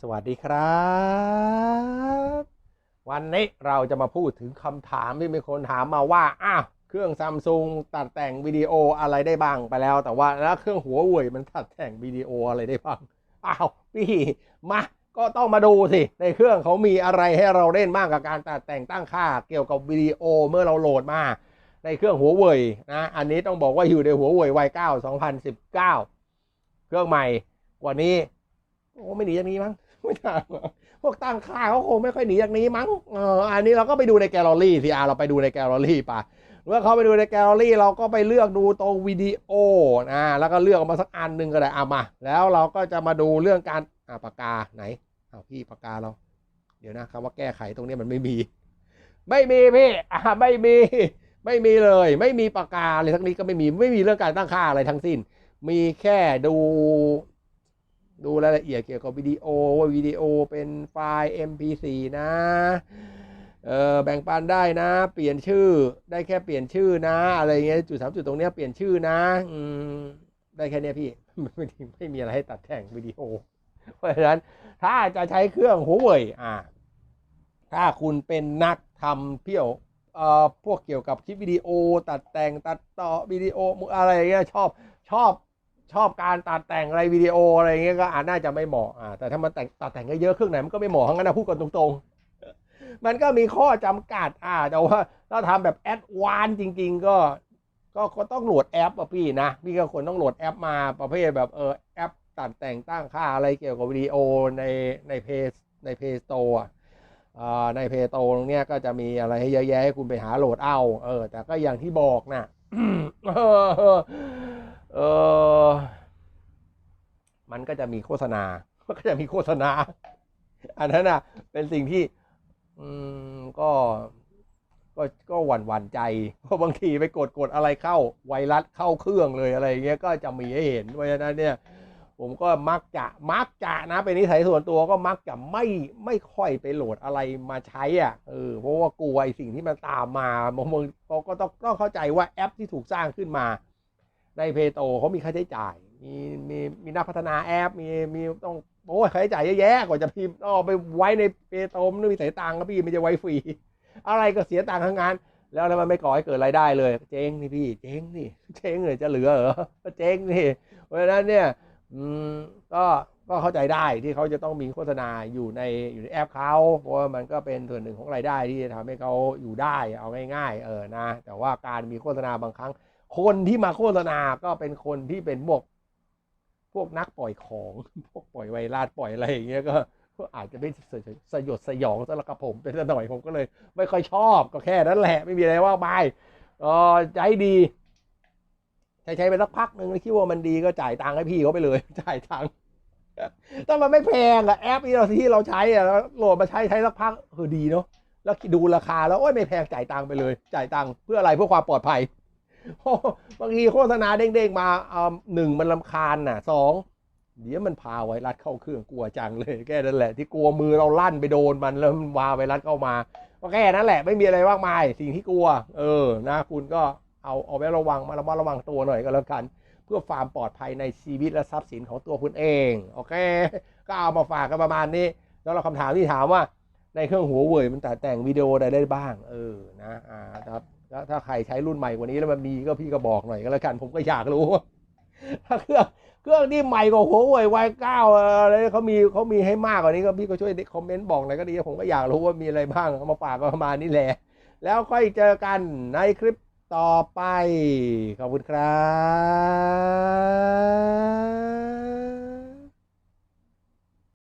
สวัสดีครับ วันนี้เราจะมาพูดถึงคำถามที่มีคนถามมาว่า อ้าว เครื่องซัมซุงตัดแต่งวิดีโออะไรได้บ้างไปแล้ว แต่ว่าแล้วเครื่องหัวเว่ยมันตัดแต่งวิดีโออะไรได้บ้าง อ้าวพี่มาก็ต้องมาดูสิ ในเครื่องเขามีอะไรให้เราเล่นบ้างกับการตัดแต่งตั้งค่า เกี่ยวกับวิดีโอเมื่อเราโหลดมา ในเครื่องหัวเว่ยนะ อันนี้ต้องบอกว่าอยู่ในหัวเว่ย Y9 2019 เครื่องใหม่กว่านี้โอ้ไม่หนีอย่างนี้มั้ง ไม่ทางพวกตั้งค่าเขาคงไม่ค่อยหนีอย่างนี้มั้งเอออันนี้เราก็ไปดูในแกลเลอรี่สิอะเราไปดูในแกลเลอรี่ปะเมื่อเขาไปดูในแกลเลอรี่เราก็ไปเลือกดูตรงวิดีโอนะแล้วก็เลือกออกมาสักอันหนึ่งก็ได้เอามา แล้วเราก็จะมาดูเรื่องการอะปากกาไหนอ้าพี่ปากกาเรา เดี๋ยวนะคำว่าแก้ไขตรงนี้มันไม่มี ไม่มีพี่อะไม่มี ไม่มีเลย ไม่มีปากกาอะไรทั้งนี้ก็ไม่มีไม่มีเรื่องการตั้งค่าอะไรทั้งสิ้น มีแค่ดู ดูรายละเอียดเกี่ยวกับวิดีโอว่าวิดีโอเป็นไฟล์ MP4 นะเออแบ่งปันได้นะ เปลี่ยนชื่อได้แค่เปลี่ยนชื่อนะ อะไรเงี้ยจุดสามจุดตรงเนี้ยเปลี่ยนชื่อนะอืมได้แค่เนี้ยพี่ไม่ไม่มีอะไรให้ตัดแต่งวิดีโอ เพราะฉะนั้นถ้าจะใช้เครื่องหัวเว่ยอ่าถ้าคุณเป็นนักทำเพี่ยวเอ่อพวกเกี่ยวกับคลิปวิดีโอ ตัดแต่งตัดต่อวิดีโออะไรเงี้ยชอบชอบ ชอบการตัดแต่งอะไรวิดีโออะไรเงี้ยก็อาจน่าจะไม่เหมาะอ่าแต่ถ้ามันแต่งตัดแต่งเยอะๆเครื่องไหนมันก็ไม่เหมาะทั้งนั้นนะพูดกันตรงๆ มันก็มีข้อจำกัดอ่าแต่ว่าถ้าทำแบบแอดวานจริง ๆ ก็ก็ต้องโหลดแอปอะพี่นะพี่ก็ควรต้องโหลดแอปมาประเภทแบบเออแอปตัดแต่งตั้งค่าอะไรเกี่ยวกับวิดีโอในในเพจในเพจโตอ่าในเพจโตตรงเนี้ยก็จะมีอะไรให้เยอะแยะให้คุณไปหาโหลดเอา เออ แต่ก็อย่างที่บอกนะ เออมันก็จะมีโฆษณา มันก็จะมีโฆษณา อันนั้นน่ะ เป็นสิ่งที่ อืม ก็ ก็ก็หวั่นหวั่นใจเพราะบางทีไปกดกดอะไรเข้า ไวรัสเข้าเครื่องเลยอะไรเงี้ยก็จะมีให้เห็นเพราะฉะนั้นเนี่ย ผมก็มักจะมักจะนะ เป็นนิสัยส่วนตัวก็มักจะไม่ไม่ค่อยไปโหลดอะไรมาใช้อะเออเพราะว่ากลัวไอ้สิ่งที่มันตามมาบางคนก็ต้องต้องเข้าใจว่าแอปที่ถูกสร้างขึ้นมา ในเพโตเขามีค่าใช้จ่าย มีมีมีนักพัฒนาแอป มีมีต้องโอ้ยค่าใช้จ่ายเยอะแยะกว่าจะพิมพ์เอาไปไว้ในเพโตมันไม่มีสายตังค์ครับพี่ไม่จะไว้ฟรีอะไรก็เสียตังค์ทั้งงานแล้วถ้ามันไม่ก่อให้เกิดรายได้เลย เจ๊งนี่พี่ เจ๊งนี่เจ๊งเลยจะเหลือเหรอเจ๊งนี่เพราะฉะนั้นเนี่ยอืมก็ก็เข้าใจได้ที่เขาจะต้องมีโฆษณาอยู่ในอยู่ในแอปเขาเพราะว่ามันก็เป็นส่วนหนึ่งของรายได้ที่จะทำให้เขาอยู่ได้เอาง่าย ๆ เออนะ แต่ว่าการมีโฆษณาบางครั้ง คนที่มาโฆษณาก็เป็นคนที่เป็นพวกพวกนักปล่อยของ พวกปล่อยไวรัสปล่อยอะไรอย่างเงี้ยก็ก็อาจจะไม่สยสยดสยองสำหรับผมเป็นหน่อยผมก็เลย ไม่ค่อยชอบก็แค่นั้นแหละ ไม่มีอะไรว่ากมายเออใจดีใช้ใช้ไปสักพักหนึ่งคิดว่ามันดีก็จ่ายตังค์ให้พี่เขาไปเลย จ่ายตังค์แต่มันไม่แพงอะแอปที่เราที่เราใช้อะโหลดมาใช้ใช้สักพักเออดีเนาะแล้วดูราคาแล้วโอ้ยไม่แพงจ่ายตังค์ไปเลย จ่ายตังค์เพื่ออะไรเพื่อความปลอดภัย บางทีโฆษณาเด้งๆมาเอาหนึ่งมันลำคาญน่ะสองเดี๋ยวมันพาไวรัสเข้าเครื่องกลัวจังเลยแค่นั้นแหละ ที่กลัวมือเราลั่นไปโดนมันแล้วมันวาไวรัสเข้ามาก็แค่นั้นแหละไม่มีอะไรมากมาย สิ่งที่กลัว เออนะคุณก็เอาเอาไว้ระวังมาระมัดระวังตัวหน่อยก็แล้วกัน เพื่อความปลอดภัยในชีวิตและทรัพย์สินของตัวคุณเองโอเค ก็เอามาฝากกันประมาณนี้ แล้วเราคำถามที่ถามว่าในเครื่องหัวเว่ยมันแต่แต่งวิดีโอใดได้บ้าง เออนะอ่าครับ ถ้าใครใช้รุ่นใหม่กว่านี้แล้วมันมีก็พี่ก็บอกหน่อยก็แล้วกัน ผมก็อยากรู้ถ้าเครื่องเครื่องที่ใหม่กว่าหัวเว่ยวายเก้าอะไรเขามีเขามีให้มากกว่านี้ก็พี่ก็ช่วยคอมเมนต์บอกหน่อยก็ดีผมก็อยากรู้ว่ามีอะไรบ้างเอามาฝากก็ประมาณนี้แหละ แล้วค่อยเจอกันในคลิปต่อไป ขอบคุณครับ